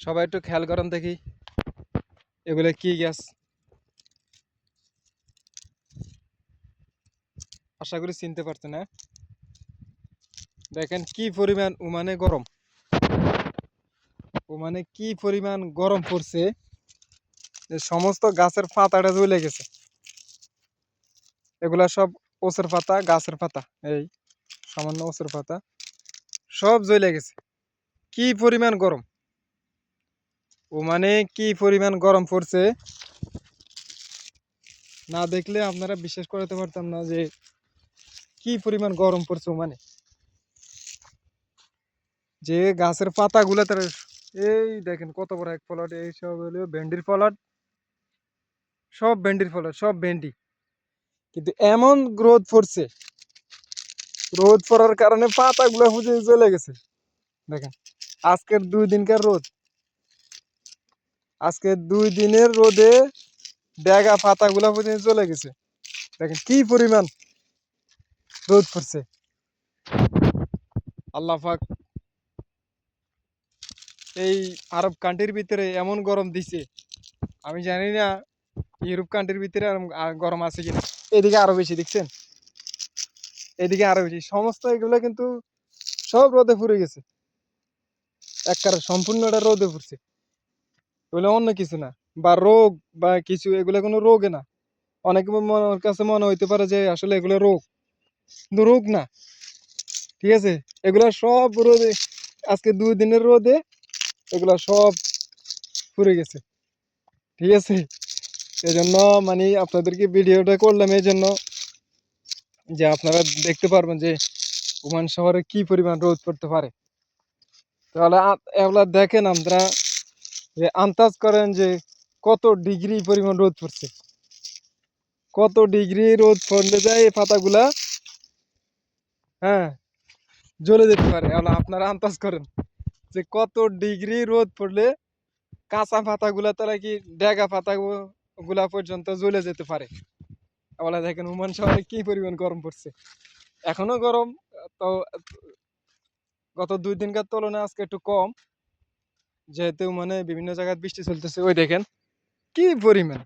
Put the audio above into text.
সবাই একটু খেয়াল করেন দেখি। এগুলো কি গ্যাস আশা করি চিনতে পারছেন না দেখেন কি পরিমাণ, উমানে গরম। ওমানে কি পরিমাণ গরম পড়ছে যে সমস্ত গাছের পাতাটা জ্বলে গেছে। এগুলা সব ওসের পাতা, গাছের পাতা, এই সামান্য ওসের পাতা, সব জ্বলে গেছে। কি পরিমাণ গরম? ও মানে কি পরিমাণ গরম পড়ছে? না দেখলে আপনারা বিশ্বাস করতে পারতাম না যে কি পরিমাণ গরম পড়ছে মানে। যে গাছের পাতাগুলো তার এই দেখেন কত বড় এক ফলট, এই সব হলো ভেন্ডির ফলট। সব ভেন্ডির ফলট, সব ভেন্ডি। কিন্তু এমন রোদ পড়ছে রোদ পড়ার কারণে পাতাগুলো বুঝে চলে গেছে। দেখেন, আজকের দুই দিনকার রোদ। আজকে দুই দিনের রোদে ড্যাগা পাতাগুলো পর্যন্ত চলে গেছে। দেখেন কি পরিমাণ রোদ পড়ছে। আল্লাহ এই আরব কান্ট্রির ভিতরে এমন গরম দিছে, আমি জানি না ইউরোপ কান্ট্রির ভিতরে গরম আছে কিনা। এদিকে আরও বেশি, দেখছেন? এদিকে আরও বেশি। সমস্ত এগুলো কিন্তু সব রোদে পুড়ে গেছে। একবারে সম্পূর্ণটা রোদে পুড়ছে। এগুলো অন্য কিছু না। বা রোগ বা কিছু, এগুলো কোনো রোগে না। অনেকে মনের কাছে মনে হইতে পারে যে আসলে এগুলো রোগ। কিন্তু রোগ না। ঠিক আছে? এগুলো সব রোদে, আজকে দুই দিনের রোদে এগুলো সব পুড়ে গেছে। ঠিক আছে? এই জন্য মানে আপনাদেরকে ভিডিওটা করলাম এই জন্য যে আপনারা দেখতে পারবেন যে ওমান শহরে কি পরিমাণ রোদ পড়তে পারে। তাহলে এগুলা দেখেন আপনারা যে আন্দাজ করেন যে কত ডিগ্রি পরিমাণ রোদ পড়ছে। কত ডিগ্রি রোদ পড়লে যায় এই পাতাগুলা? হ্যাঁ জ্বলে যেতে পারে। এগুলা আপনারা আন্দাজ করেন যে কত ডিগ্রি রোদ পড়লে কাঁচা পাতাগুলা তারা কি ডেগা পাতা গুলা পর্যন্ত জ্বলে যেতে পারে। বলা দেখেন হুমান শহরে কি পরিমাণ গরম পড়ছে। এখনও গরম, তো গত দুই দিনকার তুলনায় আজকে একটু কম। যেহেতু মানে বিভিন্ন জায়গায় বৃষ্টি চলতেছে ওই দেখেন কি পরিমাণ।